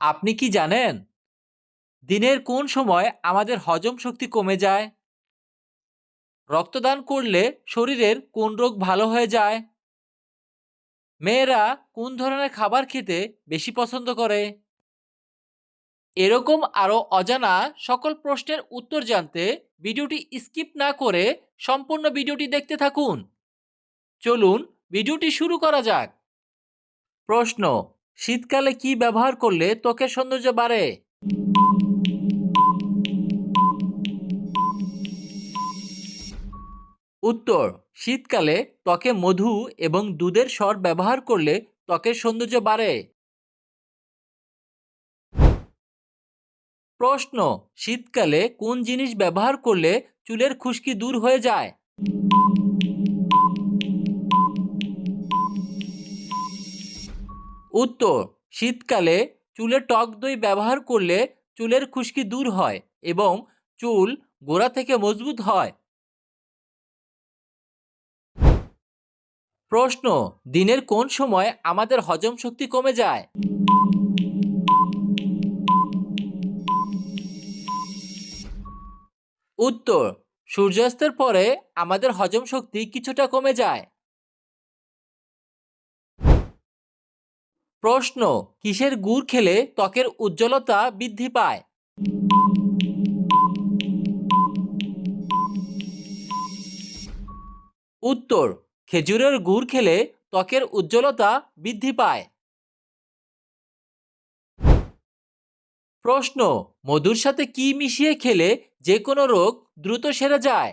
আপনি কি জানেন? দিনের কোন সময় আমাদের হজম শক্তি কমে যায়? রক্তদান করলে শরীরের কোন রোগ ভালো হয়ে যায়? মেয়েরা কোন ধরনের খাবার খেতে বেশি পছন্দ করে? এরকম আরও অজানা সকল প্রশ্নের উত্তর জানতে ভিডিওটি স্কিপ না করে সম্পূর্ণ ভিডিওটি দেখতে থাকুন। চলুন, ভিডিওটি শুরু করা যাক। প্রশ্ন শীতকালে কি ব্যবহার করলে ত্বকের সৌন্দর্য বাড়ে? উত্তর, শীতকালে ত্বকে মধু এবং দুধের স্বর ব্যবহার করলে ত্বকের সৌন্দর্য বাড়ে। প্রশ্ন, শীতকালে কোন জিনিস ব্যবহার করলে চুলের খুশকি দূর হয়ে যায়? উত্তর, শীতকালে চুলে টক দই ব্যবহার করলে চুলের খুশকি দূর হয় এবং চুল গোড়া থেকে মজবুত হয়। প্রশ্ন, দিনের কোন সময় আমাদের হজম শক্তি কমে যায়? উত্তর, সূর্যাস্তের পরে আমাদের হজম শক্তি কিছুটা কমে যায়। প্রশ্ন, কিসের গুড় খেলে ত্বকের উজ্জ্বলতা বৃদ্ধি পায়? উত্তর, খেজুরের গুড় খেলে ত্বকের উজ্জ্বলতা বৃদ্ধি পায়। প্রশ্ন, মধুর সাথে কি মিশিয়ে খেলে যে কোনো রোগ দ্রুত সেরে যায়?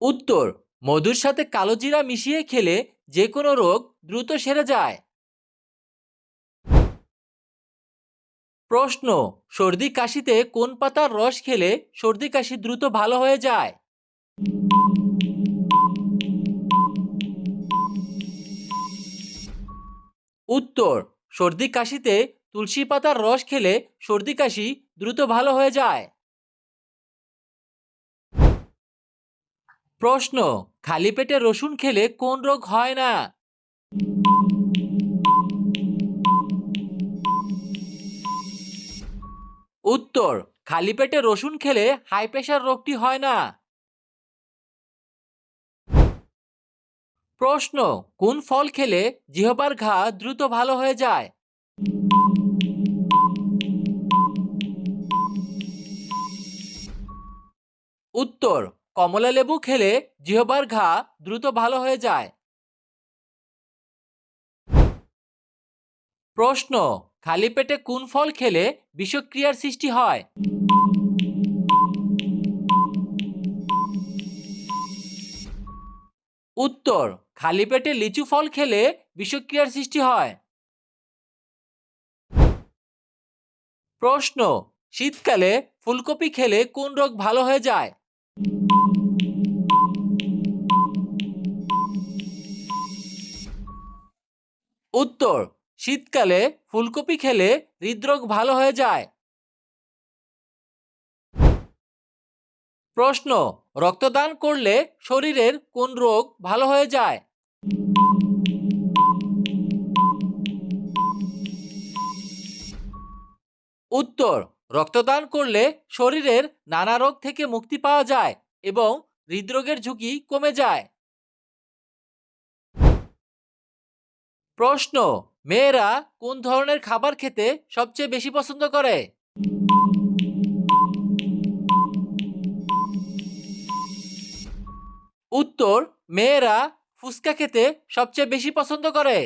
উত্তর মধুর সাথে কালো জিরা মিশিয়ে খেলে যে কোনো রোগ দ্রুত সেরে যায়। প্রশ্ন, সর্দি কাশিতে কোন পাতার রস খেলে সর্দি কাশি দ্রুত ভালো হয়ে যায়? উত্তর, সর্দি কাশিতে তুলসী পাতার রস খেলে সর্দি কাশি দ্রুত ভালো হয়ে যায়। প্রশ্ন, খালি পেটে রসুন খেলে কোন রোগ হয় না? উত্তর, খালি পেটে রসুন খেলে হাই প্রেশার রোগটি হয় না। প্রশ্ন, কোন ফল খেলে জিহবার ঘা দ্রুত ভালো হয়ে যায়? উত্তর কমলা লেবু খেলে জিহবার ঘা দ্রুত ভালো হয়ে যায়। প্রশ্ন, খালি পেটে কোন ফল খেলে বিষক্রিয়ার সৃষ্টি হয়? উত্তর, খালি পেটে লিচু ফল খেলে বিষক্রিয়ার সৃষ্টি হয়। প্রশ্ন, শীতকালে ফুলকপি খেলে কোন রোগ ভালো হয়ে যায়? উত্তর, শীতকালে ফুলকপি খেলে হৃদরোগ ভালো হয়ে যায়। প্রশ্ন, রক্তদান করলে শরীরের কোন রোগ ভালো হয়ে যায়? উত্তর, রক্তদান করলে শরীরের নানা রোগ থেকে মুক্তি পাওয়া যায় এবং হৃদরোগের ঝুঁকি কমে যায়। প্রশ্ন, মেয়েরা কোন ধরনের খাবার খেতে সবচেয়ে বেশি পছন্দ করে? উত্তর, মেয়েরা ফুচকা খেতে সবচেয়ে বেশি পছন্দ করে।